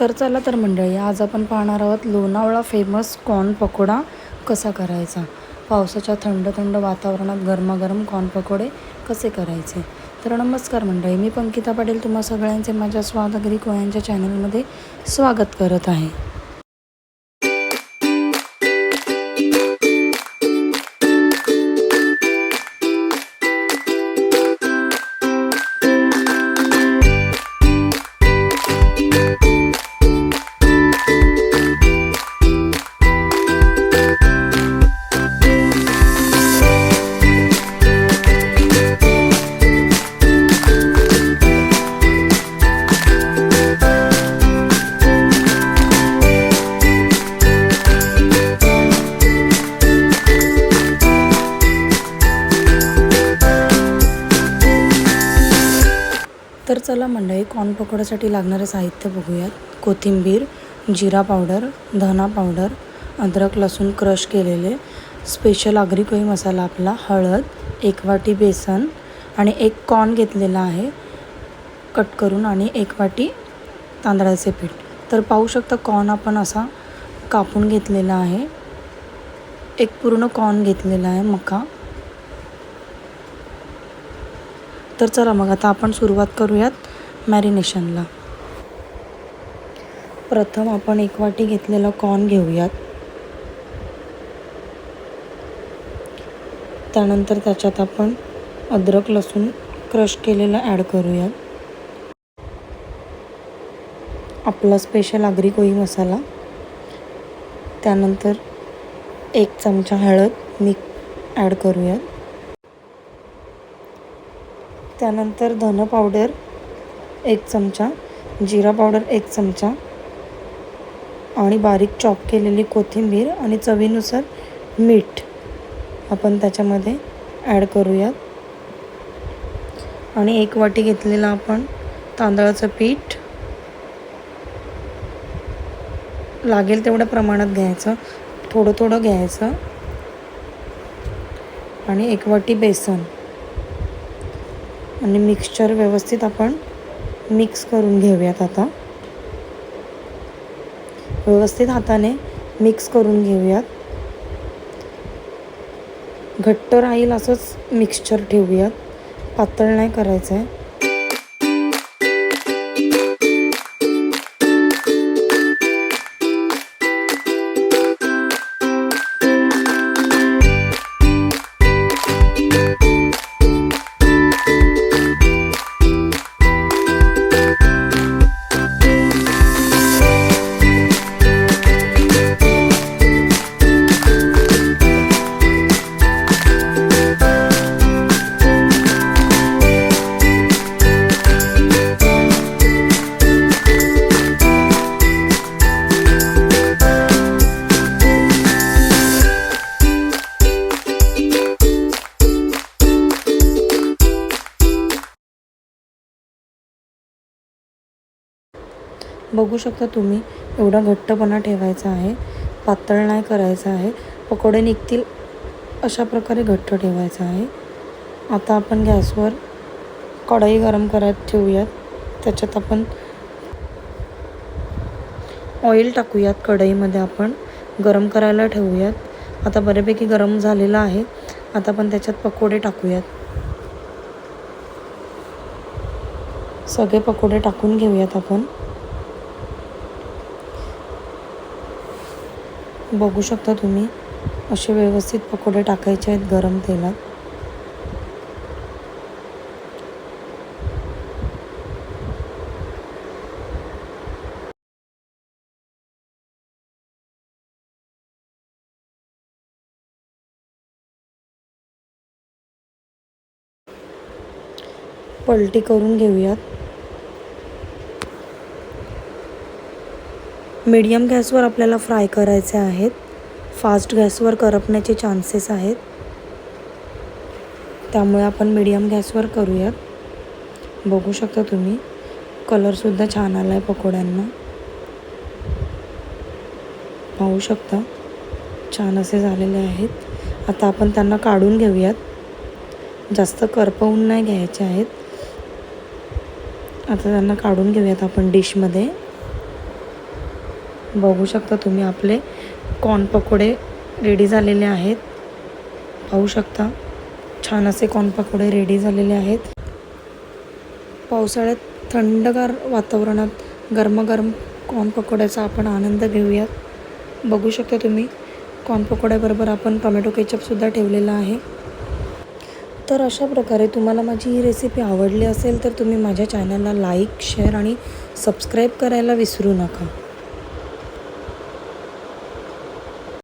तर चला तर मंडळी आज आपण पाहणार आहोत लोणावळा फेमस कॉर्न पकोडा कसा करायचा? पावसाच्या थंड थंड वातावरणात गरमागरम कॉर्न पकोडे कसे करायचे? तर नमस्कार मंडळी मी पंकिता पाटील तुम्हा सगळ्यांचे माझ्या स्वादगरी कोयांच्या चॅनलमध्ये स्वागत करत आहे. तर चला मंडळी कॉर्न पकोड्यासाठी लागणारे साहित्य बघूयात. कोथिंबीर जिरा पावडर धना पावडर अद्रक लसूण क्रश केलेले. स्पेशल आगरी कोळी मसाला आपला हळद एक वाटी बेसन आणि एक कॉर्न घेतलेला आहे. कट करून आणि एक वाटी तांदळाचे पीठ. तर पाहू शकता कॉर्न आपण असा कापून घेतलेला आहे. एक पूर्ण कॉर्न घेतलेला आहे मका. तर चला मग आता आपण सुरुवात करूयात मॅरिनेशनला. प्रथम आपण एक वाटी घेतलेला कॉर्न घेऊयात. त्यानंतर त्याच्यात आपण अद्रक लसूण क्रश केलेलं ॲड करूयात. आपला स्पेशल आगरी कोळी मसाला. त्यानंतर एक चमचा हळद मी ॲड करूयात. त्यानंतर धन पावडर एक चमचा जिरा पावडर एक चमचा आणि बारीक चॉप केलेली कोथिंबीर आणि चवीनुसार मीठ आपण त्याच्यामध्ये ॲड करूयात. आणि एक वाटी घेतलेलं आपण तांदळाचं पीठ. लागेल तेवढ्या प्रमाणात घ्यायचं थोडं थोडं घ्यायचं. आणि एक वाटी बेसन. आणि मिक्सचर व्यवस्थित आपण मिक्स करून घेऊयात आता. व्यवस्थित हाताने मिक्स करून घेऊयात. घट्ट राहील असंच मिक्सचर ठेवूयात. पातळ नाही करायचं आहे बघू शकता तुम्ही एवढा घट्टपणा ठेवायचा आहे पातळ नाही करायचं आहे पकोडे निघतील अशा प्रकारे घट्ट ठेवायचं आहे. आता आपण गॅसवर कढई गरम करत ठेवूयात. त्याच्यात आपण ऑइल टाकूयात कढईमध्ये आपण. गरम करायला ठेवूयात. आता बऱ्यापैकी गरम झालेलं आहे. आता आपण त्याच्यात पकोडे टाकूयात. सगळे पकोडे टाकून घेऊयात आपण. बघू शकता तुम्ही. असे व्यवस्थित पकोडे टाकायचे आहेत गरम तेलात. पलटी करून घेऊयात. मीडियम गॅसवर आपल्याला फ्राय करायचे आहेत. फास्ट गॅसवर करपण्याचे चान्सेस आहेत. त्यामुळे आपण मीडियम गॅसवर करूयात. बघू शकता तुम्ही कलरसुद्धा छान आला आहे पकोड्यांना. पाहू शकता छान असे झालेले आहेत. आता आपण त्यांना काढून घेऊयात. जास्त करपवून नाही घ्यायचे आहेत. आता त्यांना काढून घेऊयात आपण डिशमध्ये. बघू शकता तुम्ही आपले कॉर्न पकोडे रेडी झालेले आहेत. पाहू शकता छान असे कॉर्न पकोडे रेडी झालेले आहेत. पावसाळ्यात थंडगार वातावरणात गरमागरम कॉर्न पकोड्याचा आपण आनंद घेऊयात. बघू शकता तुम्ही कॉर्न पकोड्याबरोबर आपण टोमॅटो केचपसुद्धा ठेवलेला आहे. तर अशा प्रकारे तुम्हाला माझी ही रेसिपी आवडली असेल तर तुम्ही माझ्या चॅनलला लाईक शेअर आणि सबस्क्राईब करायला विसरू नका.